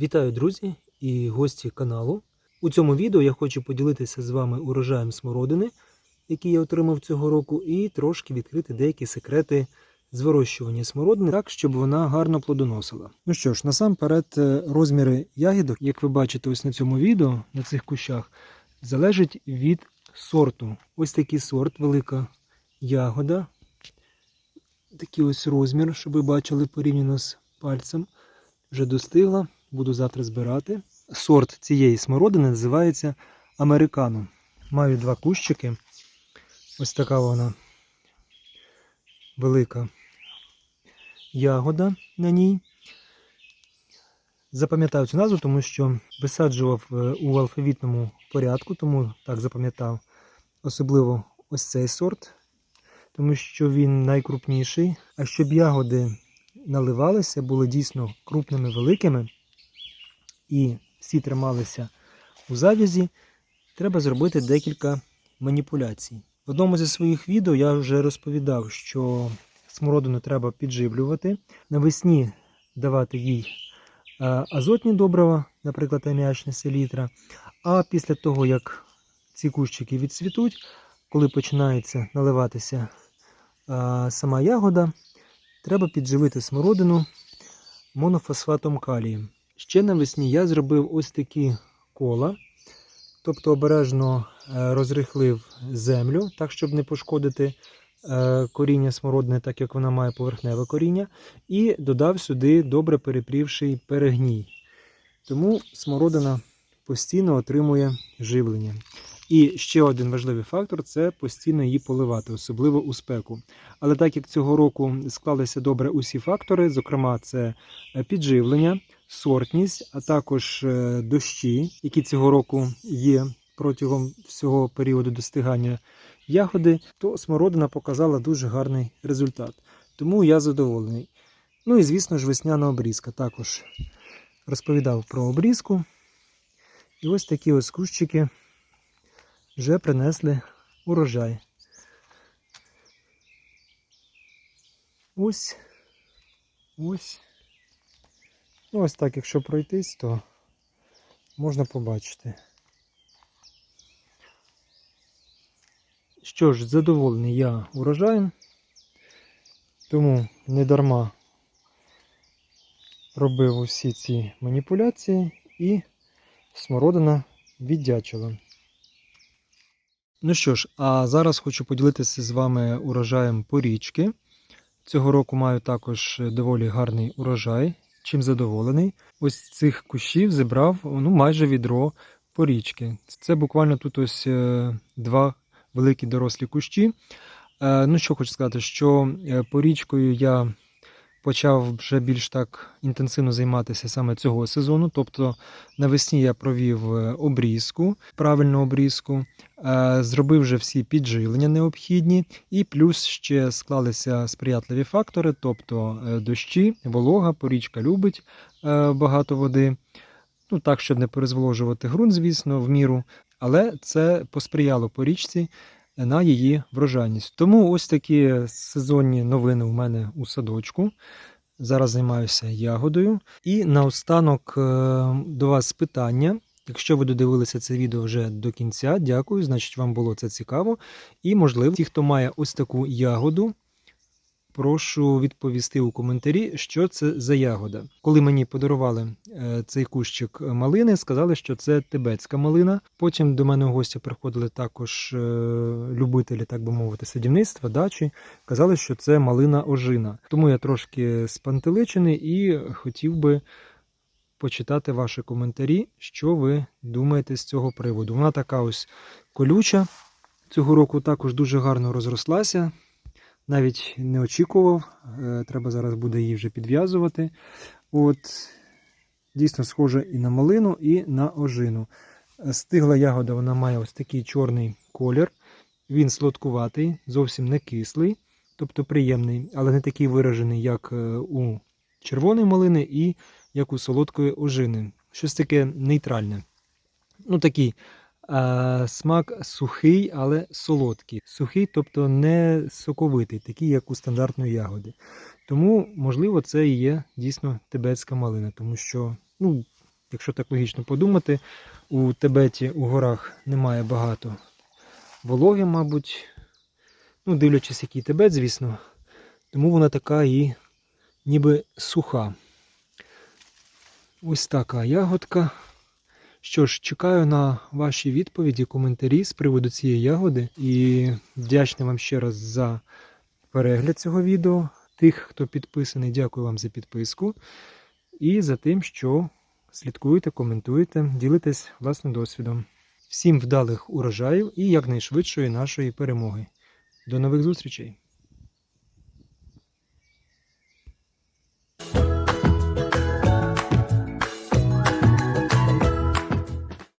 Вітаю, друзі і гості каналу. У цьому відео я хочу поділитися з вами урожаєм смородини, який я отримав цього року, і трошки відкрити деякі секрети з вирощування смородини, так, щоб вона гарно плодоносила. Ну що ж, насамперед, е, розміри ягідок, як ви бачите ось на цьому відео, на цих кущах, залежать від сорту. Ось такий сорт, велика ягода. Такий ось розмір, щоб ви бачили порівняно з пальцем. Вже достигла, буду завтра збирати. Сорт цієї смородини називається Американо. Маю два кущики. Ось така вона велика ягода на ній. Запам'ятав цю назву, тому що висаджував е, у алфавітному порядку, тому так запам'ятав особливо ось цей сорт, тому що він найкрупніший. А щоб ягоди наливалися, були дійсно крупними великими, і всі трималися у завязі, треба зробити декілька маніпуляцій. В одному зі своїх відео я вже розповідав, що смородину треба підживлювати, навесні давати їй е, азотні добрива, наприклад, аміачна селітра. А після того, як ці кущики відцвітуть, коли починається наливатися е, сама ягода, треба підживити смородину монофосфатом калію. Ще навесні я зробив ось такі кола, тобто обережно е, розрихлив землю, так, щоб не пошкодити е, коріння смородини, так як вона має поверхневе коріння, і додав сюди добре перепрівший перегній. Тому смородина постійно отримує живлення. І ще один важливий фактор це постійно її поливати, особливо у спеку. Але так як цього року склалися добре усі фактори, зокрема, це е, підживлення, сортність, а також е, дощі, які цього року є протягом всього періоду достигання ягоди, то смородина показала дуже гарний результат. Тому я задоволений. Ну і звісно ж, весняна обрізка. Також розповідав про обрізку. І ось такі ось кущики вже принесли урожай. Ось. Ось. Ну, ось так, якщо пройтись, то можна побачити. Що ж, задоволений я урожаєм, тому не дарма робив усі ці маніпуляції і смородина віддячила. Ну що ж, а зараз хочу поділитися з вами урожаєм порічки. Цього року маю також доволі гарний урожай, чим задоволений. Ось цих кущів зібрав ну, майже відро порічки. Це буквально тут ось е, два великі дорослі кущі. Е, Ну, що хочу сказати, що е, порічкою я почав вже більш так інтенсивно займатися саме цього сезону. Тобто навесні я провів е, обрізку, правильну обрізку, е, зробив вже всі підживлення необхідні, і плюс ще склалися сприятливі фактори, тобто е, дощі, волога, порічка любить багато води. Ну так, щоб не перезволожувати ґрунт, звісно, в міру, але це посприяло порічці на її врожайність. Тому ось такі сезонні новини у мене у садочку. Зараз займаюся ягодою. І наостанок е, до вас питання. Якщо ви додивилися це відео вже до кінця, дякую, значить вам було це цікаво. І, можливо, ті, хто має ось таку ягоду, прошу відповісти у коментарі, що це за ягода. Коли мені подарували е, цей кущик малини, сказали, що це тибетська малина. Потім до мене в гості приходили також е, любителі, так би мовити, садівництва, дачі. Казали, що це малина ожина. Тому я трошки спантеличений і хотів би почитати ваші коментарі, що ви думаєте з цього приводу. Вона така ось колюча. Цього року також дуже гарно розрослася. Навіть не очікував, е, треба зараз буде її вже підв'язувати. От, Дійсно схожа і на малину, і на ожину. Стигла ягода вона має ось такий чорний колір. Він сладкуватий, зовсім не кислий, тобто приємний, але не такий виражений, як е, у червоної малини і як у солодкої ожини. Щось таке нейтральне. Ну, такий смак сухий, але солодкий. Сухий, тобто не соковитий, такий, як у стандартної ягоди. Тому, можливо, це і є дійсно тибетська малина, тому що ну, якщо так логічно подумати, у Тибеті у горах немає багато вологи, мабуть. Ну, дивлячись, який Тибет, звісно. Тому вона така і ніби суха. Ось така ягодка. Що ж, чекаю на ваші відповіді, коментарі з приводу цієї ягоди. І вдячний вам ще раз за перегляд цього відео. Тих, хто підписаний, дякую вам за підписку. І за тим, що слідкуєте, коментуєте, ділитесь власним досвідом. Всім вдалих урожаїв і якнайшвидшої нашої перемоги. До нових зустрічей!